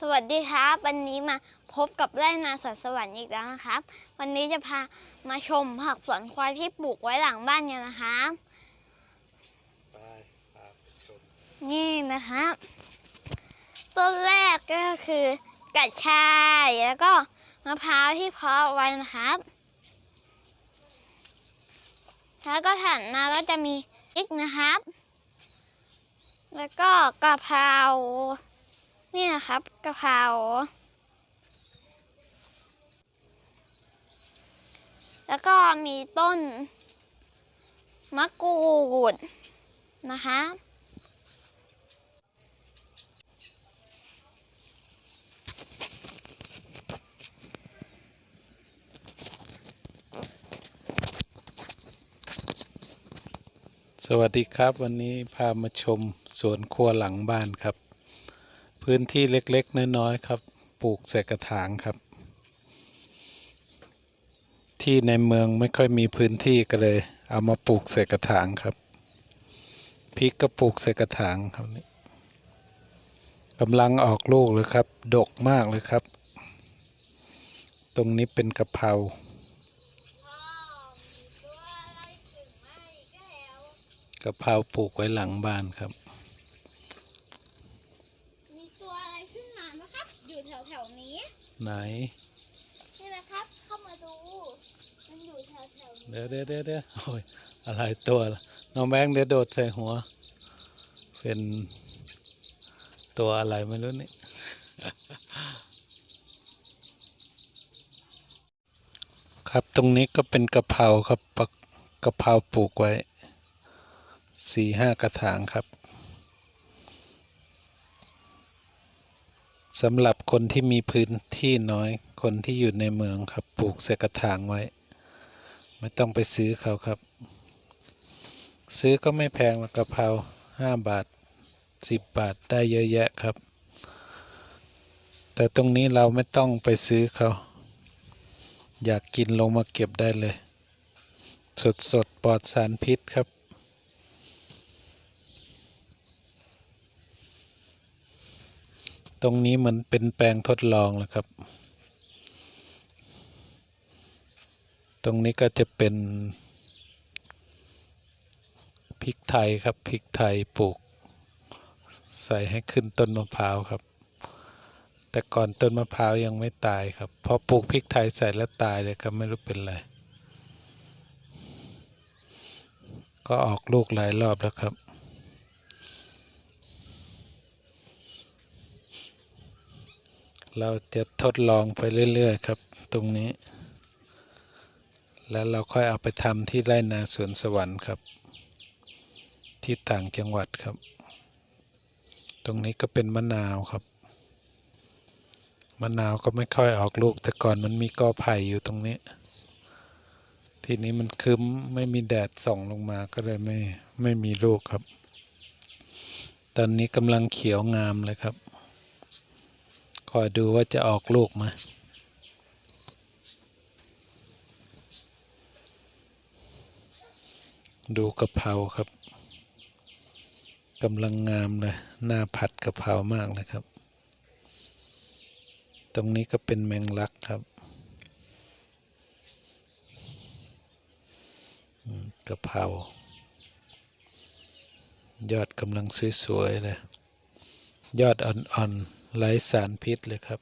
สวัสดีครับ วันนี้มาพบกับไร่นาสวนสวรรค์อีกแล้วนะครับ วันนี้จะพามาชมผักสวนควายที่ปลูกไว้หลังบ้านกันนะครับนี่นะครับ ต้นแรกก็คือกระชายแล้วก็มะพร้าวที่เพาะไว้นะครับ แล้วก็ถัดมาก็จะมีพริกนะครับ แล้วก็กะเพรา นี่นะครับกะเพราแล้วก็มีต้นมะกรูดนะคะสวัสดีครับ วันนี้พามาชมสวนครัวหลังบ้านครับ พื้นที่เล็กๆ น้อยๆครับ ปลูกใส่กระถางครับ ที่ในเมืองไม่ค่อยมีพื้นที่ก็เลย เอามาปลูกใส่กระถางครับพริกก็ปลูกใส่กระถางครับนี่กำลังออกลูกเลยครับ ดกมากเลยครับ ตรงนี้เป็นกะเพรากะเพราปลูกไว้หลังบ้านครับ มีตัวอะไรขึ้นมาไหมครับ อยู่แถวแถวๆนี้ ไหน นี่นะครับ เข้ามาดู มันอยู่แถวแถวๆนี้เดี๋ยวเดี๋ยวเดี๋ยวเดี๋ยวโอ้ยอะไรตัวล่ะน้องแบงค์เดี๋ยวโดดใส่หัว เป็นตัวอะไรไม่รู้นี่ ครับตรงนี้ก็เป็นกะเพราครับปักกะเพราปลูกไว้สี่ห้ากระถางครับ สำหรับคนที่มีพื้นที่น้อย คนที่อยู่ในเมืองครับปลูกใส่กระถางไว้ ไม่ต้องไปซื้อเขาครับ ซื้อก็ไม่แพงหรอกะเพราห้าบาทสิบบาทได้เยอะแยะครับ แต่ตรงนี้เราไม่ต้องไปซื้อเขา อยากกินลงมาเก็บได้เลย สดสดปลอดสารพิษครับ ตรงนี้เหมือนเป็นแปลงทดลองแล้วครับ ตรงนี้ก็จะเป็นพริกไทยครับพริกไทยปลูก ใส่ให้ขึ้นต้นมะพร้าวครับ แต่ก่อนต้นมะพร้าวยังไม่ตายครับ พอปลูกพริกไทยใส่แล้วตายเลยครับไม่รู้เป็นไรก็ออกลูกหลายรอบแล้วครับ เราจะทดลองไปเรื่อย ๆ ครับ ตรงนี้ แล้วเราค่อยเอาไปทำที่ไร่นาสวนสวรรค์ครับ ที่ต่างจังหวัดครับ ตรงนี้ก็เป็นมะนาวครับ มะนาวก็ไม่ค่อยออกลูก แต่ก่อนมันมีกอไผ่อยู่ตรงนี้ ทีนี้มันครึ้มไม่มีแดดส่องลงมาก็เลยไม่ไม่มีลูกครับ ตอนนี้กำลังเขียวงามเลยครับ คอยดูว่าจะออกลูกไหมดูกะเพราครับกำลังงามเลยหน้าผัดกะเพรามากเลยครับ ตรงนี้ก็เป็นแมงลักครับกะเพรายอดกำลังสวยๆเลย ยอดอ่อนๆ ไร้สารพิษเลยครับ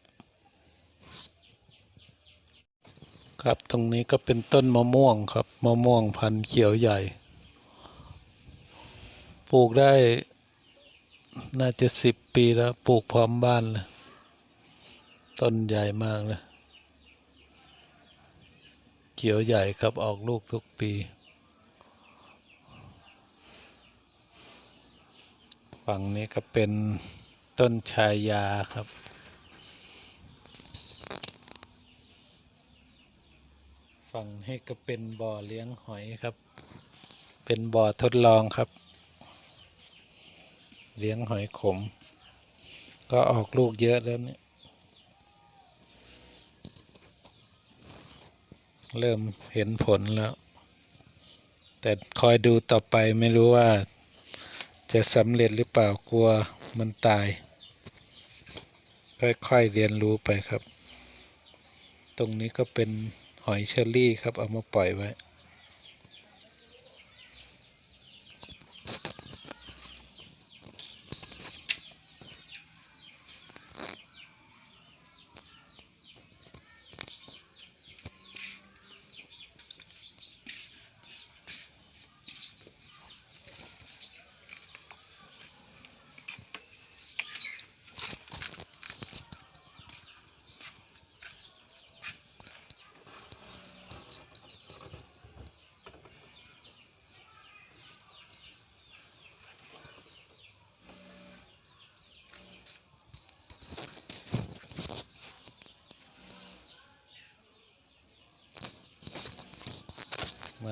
ครับตรงนี้ก็เป็นต้นมะม่วงครับมะม่วงพันธุ์เขียวใหญ่ ปลูกได้ น่าจะสิบปีแล้วปลูกพร้อมบ้านเลยต้นใหญ่มากเลยเขียวใหญ่ครับออกลูกทุกปีฝั่งนี้ก็เป็น ต้นชายาครับ ฝั่งนี้ก็เป็นบ่อเลี้ยงหอยครับ เป็นบ่อทดลองครับ เลี้ยงหอยขม ก็ออกลูกเยอะแล้วเนี่ย เริ่มเห็นผลแล้ว แต่คอยดูต่อไปไม่รู้ว่าจะสำเร็จหรือเปล่ากลัว มันตาย ค่อยๆเรียนรู้ไปครับ ตรงนี้ก็เป็นหอยเชอรี่ครับ เอามาปล่อยไว้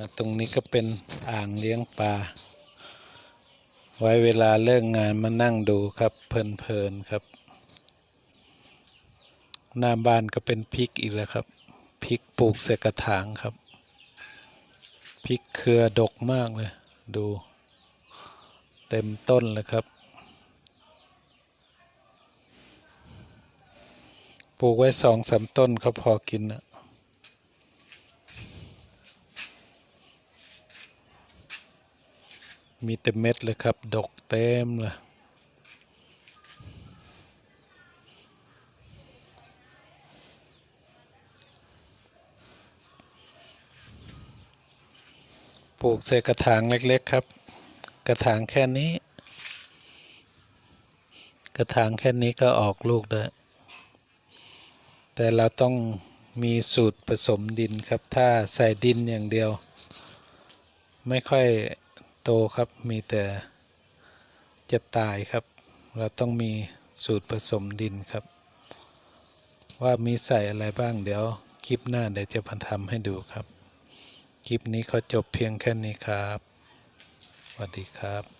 มาตรงนี้ก็เป็นอ่างเลี้ยงปลา ไว้เวลาเลิกงานมานั่งดูครับเพลินๆครับ หน้าบ้านก็เป็นพริกอีกแล้วครับพริกปลูกใส่กระถางครับพริกเครือดกมากเลย ดู เต็มต้นเลยครับ ปลูกไว้สองสามต้นก็พอกินนะ มีเต็มเม็ดเลยครับ ดกเต็มเลยปลูกใส่กระถางเล็ก ๆ ครับ กระถางแค่นี้ กระถางแค่นี้ก็ออกลูกได้แต่เราต้องมีสูตรผสมดินครับ ถ้าใส่ดินอย่างเดียว ไม่ค่อย ตครับ มีแต่จะตายครับ เราต้องมีสูตรผสมดินครับ ว่ามีใส่อะไรบ้างเดี๋ยวคลิปหน้าเดี๋ยวจะพันทำให้ดูครับ คลิปนี้เขาจบเพียงแค่นี้ครับสวัสดีครับ